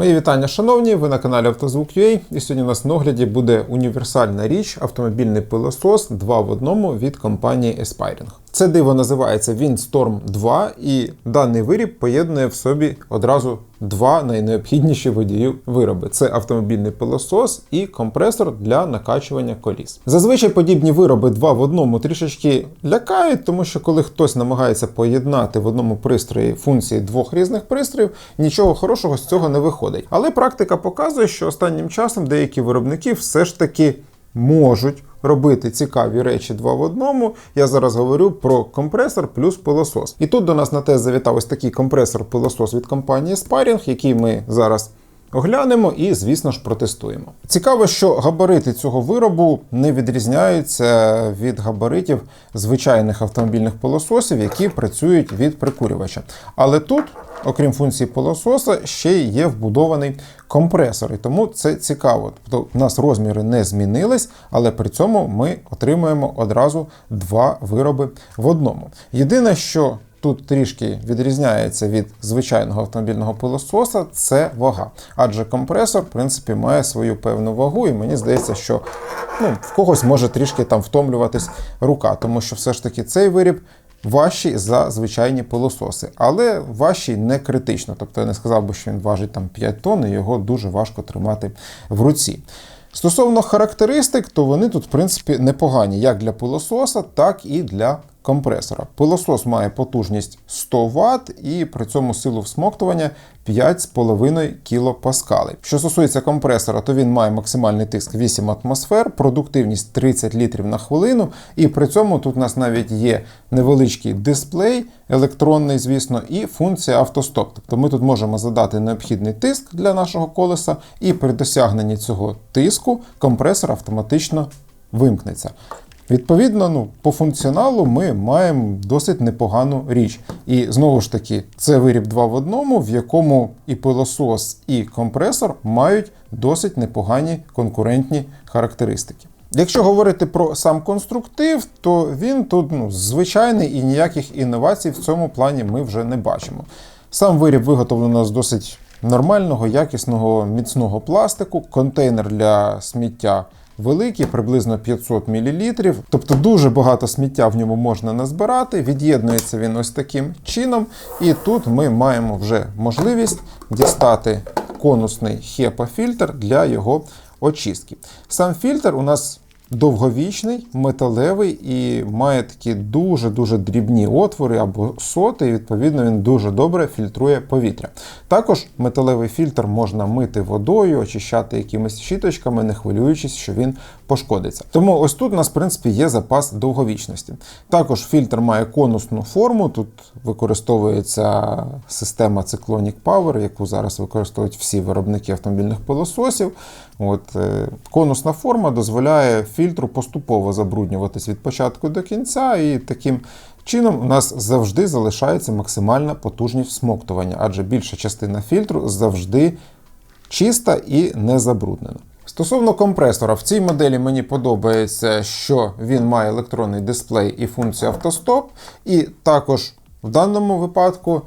Мої вітання, шановні. Ви на каналі Автозвук.ua і сьогодні у нас на огляді буде універсальна річ автомобільний пилосос 2 в одному від компанії Aspiring. Це диво називається Windstorm 2, і даний виріб поєднує в собі одразу два найнеобхідніші водію вироби: це автомобільний пилосос і компресор для накачування коліс. Зазвичай подібні вироби два в одному трішечки лякають, тому що коли хтось намагається поєднати в одному пристрої функції двох різних пристроїв, нічого хорошого з цього не виходить. Але практика показує, що останнім часом деякі виробники все ж таки можуть робити цікаві речі два в одному. Я зараз говорю про компресор плюс пилосос. І тут до нас на тест завітав ось такий компресор-пилосос від компанії Sparring, який ми зараз. Оглянемо і, звісно ж, протестуємо. Цікаво, що габарити цього виробу не відрізняються від габаритів звичайних автомобільних пилососів, які працюють від прикурювача. Але тут, окрім функції пилососа, ще є вбудований компресор, і тому це цікаво. Тобто у нас розміри не змінились, але при цьому ми отримуємо одразу два вироби в одному. Єдине, що тут трішки відрізняється від звичайного автомобільного пилососа, це вага. Адже компресор, в принципі, має свою певну вагу, і мені здається, що ну, в когось може трішки там втомлюватись рука, тому що все ж таки цей виріб. Важчий за звичайні пилососи, але важчий не критично. Тобто я не сказав би, що він важить там 5 тонн, і його дуже важко тримати в руці. Стосовно характеристик, то вони тут, в принципі, непогані як для пилососа, так і для компресора. Пилосос має потужність 100 Вт і при цьому силу всмоктування 5,5 кПа. Що стосується компресора, то він має максимальний тиск 8 атмосфер, продуктивність 30 літрів на хвилину, і при цьому тут у нас навіть є невеличкий дисплей, електронний, звісно, і функція автостоп. Тобто ми тут можемо задати необхідний тиск для нашого колеса, і при досягненні цього тиску компресор автоматично вимкнеться. Відповідно, ну, по функціоналу ми маємо досить непогану річ. І знову ж таки, це виріб 2 в одному, в якому і пилосос, і компресор мають досить непогані конкурентні характеристики. Якщо говорити про сам конструктив, то він тут ну, звичайний і ніяких інновацій в цьому плані ми вже не бачимо. Сам виріб виготовлено з досить нормального, якісного, міцного пластику, контейнер для сміття великий, приблизно 500 мл. Тобто дуже багато сміття в ньому можна назбирати. Від'єднується він ось таким чином. І тут ми маємо вже можливість дістати конусний хепа-фільтр для його очистки. Сам фільтр у нас довговічний, металевий і має такі дуже-дуже дрібні отвори або соти, і відповідно він дуже добре фільтрує повітря. Також металевий фільтр можна мити водою, очищати якимись щіточками, не хвилюючись, що він пошкодиться. Тому ось тут у нас, в принципі, є запас довговічності. Також фільтр має конусну форму. Тут використовується система Cyclonic Power, яку зараз використовують всі виробники автомобільних пилососів. От, е, Конусна форма дозволяє фільтру поступово забруднюватись від початку до кінця, і таким чином у нас завжди залишається максимальна потужність всмоктування, адже більша частина фільтру завжди чиста і не забруднена. Стосовно компресора, в цій моделі мені подобається, що він має електронний дисплей і функцію автостоп, і також в даному випадку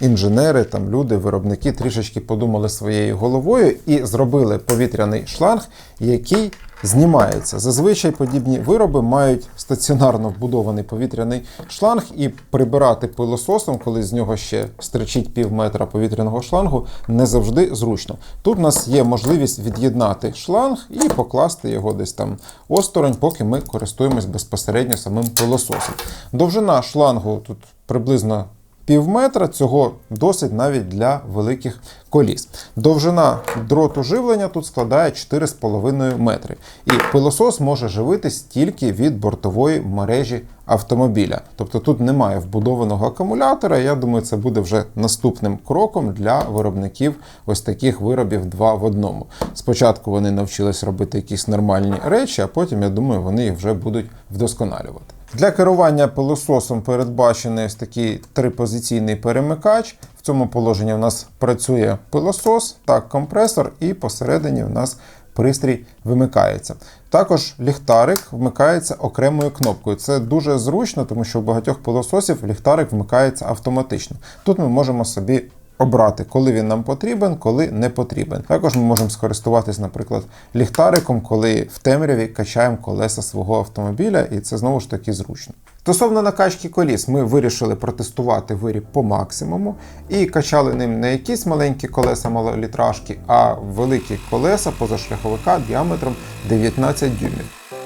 інженери, там люди, виробники трішечки подумали своєю головою і зробили повітряний шланг, який знімається. Зазвичай подібні вироби мають стаціонарно вбудований повітряний шланг, і прибирати пилососом, коли з нього ще стричить пів метра повітряного шлангу, не завжди зручно. Тут у нас є можливість від'єднати шланг і покласти його десь там осторонь, поки ми користуємось безпосередньо самим пилососом. Довжина шлангу тут приблизно пів метра, цього досить навіть для великих коліс. Довжина дроту живлення тут складає 4,5 метри. І пилосос може живитись тільки від бортової мережі автомобіля. Тобто тут немає вбудованого акумулятора. Я думаю, це буде вже наступним кроком для виробників ось таких виробів два в одному. Спочатку вони навчились робити якісь нормальні речі, а потім, я думаю, вони їх вже будуть вдосконалювати. Для керування пилососом передбачений ось такий трипозиційний перемикач. В цьому положенні у нас працює пилосос, так, компресор, і посередині у нас пристрій вимикається. Також ліхтарик вмикається окремою кнопкою. Це дуже зручно, тому що у багатьох пилососів ліхтарик вмикається автоматично. Тут ми можемо собі обрати, коли він нам потрібен, коли не потрібен. Також ми можемо скористуватись, наприклад, ліхтариком, коли в темряві качаємо колеса свого автомобіля, і це знову ж таки зручно. Стосовно накачки коліс, ми вирішили протестувати виріб по максимуму і качали ним не якісь маленькі колеса малолітражки, а великі колеса позашляховика діаметром 19 дюймів.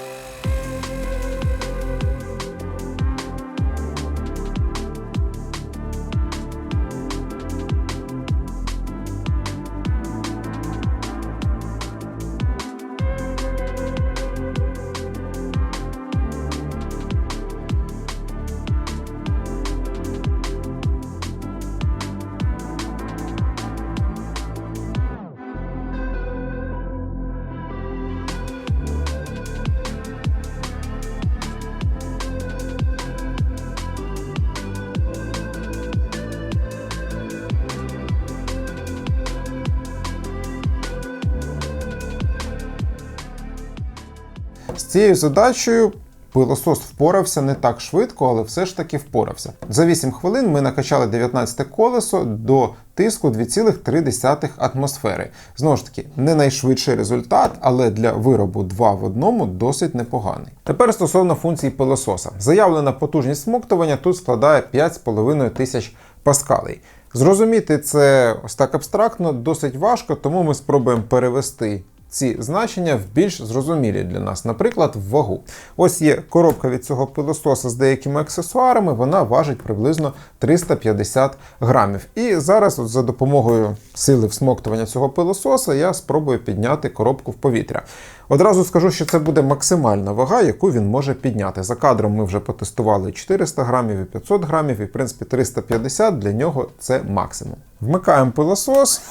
Цією задачею пилосос впорався не так швидко, але все ж таки впорався. За 8 хвилин ми накачали 19 колесо до тиску 2,3 атмосфери. Знову ж таки, не найшвидший результат, але для виробу 2 в одному досить непоганий. Тепер стосовно функцій пилососа. Заявлена потужність смоктування тут складає 5,5 тисяч паскалей. Зрозуміти це ось так абстрактно досить важко, тому ми спробуємо перевести ці значення в більш зрозумілі для нас, наприклад, в вагу. Ось є коробка від цього пилососа з деякими аксесуарами, вона важить приблизно 350 грамів. І зараз, от за допомогою сили всмоктування цього пилососа, я спробую підняти коробку в повітря. Одразу скажу, що це буде максимальна вага, яку він може підняти. За кадром ми вже потестували 400 грамів і 500 грамів, і в принципі 350 для нього це максимум. Вмикаємо пилосос.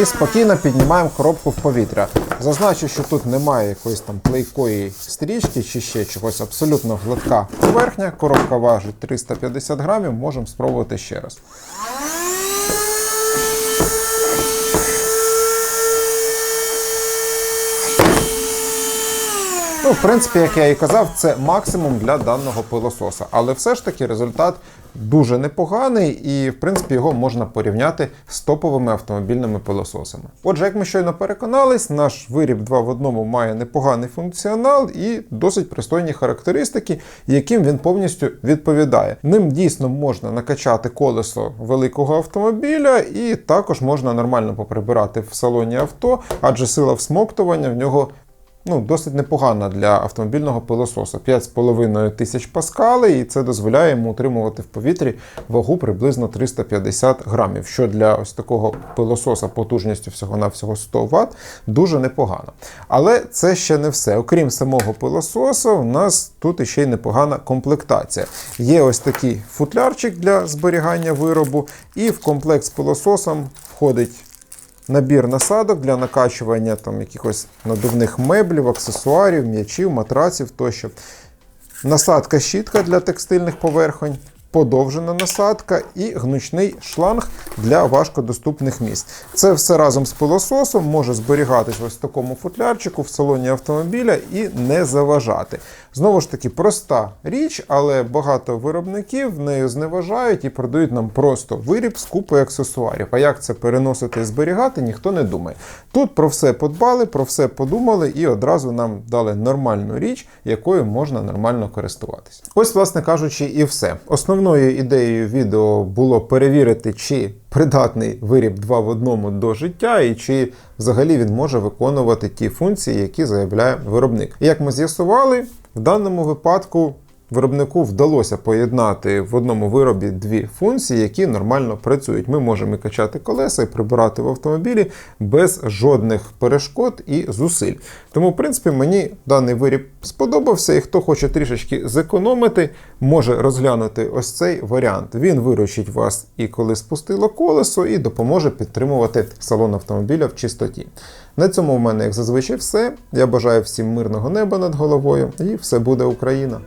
І спокійно піднімаємо коробку в повітря. Зазначу, що тут немає якоїсь там плейкої стрічки чи ще чогось абсолютно гладка поверхня. Коробка важить 350 грамів, можемо спробувати ще раз. Ну, в принципі, як я і казав, це максимум для даного пилососа. Але все ж таки результат дуже непоганий, і в принципі його можна порівняти з топовими автомобільними пилососами. Отже, як ми щойно переконались, наш виріб 2 в одному має непоганий функціонал і досить пристойні характеристики, яким він повністю відповідає. Ним дійсно можна накачати колесо великого автомобіля, і також можна нормально поприбирати в салоні авто, адже сила всмоктування в нього ну, досить непогана для автомобільного пилососа. 5,5 тисяч паскалей, і це дозволяє йому утримувати в повітрі вагу приблизно 350 грамів, що для ось такого пилососа потужністю всього-навсього 100 Вт дуже непогано. Але це ще не все. Окрім самого пилососа, у нас тут іще й непогана комплектація. Є ось такий футлярчик для зберігання виробу, і в комплект з пилососом входить набір насадок для накачування там якихось надувних меблів, аксесуарів, м'ячів, матраців тощо. Насадка щітка для текстильних поверхонь, подовжена насадка і гнучний шланг для важкодоступних місць. Це все разом з пилососом може зберігатись ось в такому футлярчику в салоні автомобіля і не заважати. Знову ж таки, проста річ, але багато виробників нею зневажають і продають нам просто виріб з купою аксесуарів. А як це переносити і зберігати, ніхто не думає. Тут про все подбали, про все подумали і одразу нам дали нормальну річ, якою можна нормально користуватися. Ось, власне кажучи, і все. Основною ідеєю відео було перевірити, чи придатний виріб 2 в одному до життя, і чи взагалі він може виконувати ті функції, які заявляє виробник. Як ми з'ясували, в даному випадку виробнику вдалося поєднати в одному виробі дві функції, які нормально працюють. Ми можемо і качати колеса і прибирати в автомобілі без жодних перешкод і зусиль. Тому, в принципі, мені даний виріб сподобався, і хто хоче трішечки зекономити, може розглянути ось цей варіант. Він виручить вас і коли спустило колесо, і допоможе підтримувати салон автомобіля в чистоті. На цьому в мене, як зазвичай, все. Я бажаю всім мирного неба над головою, і все буде Україна!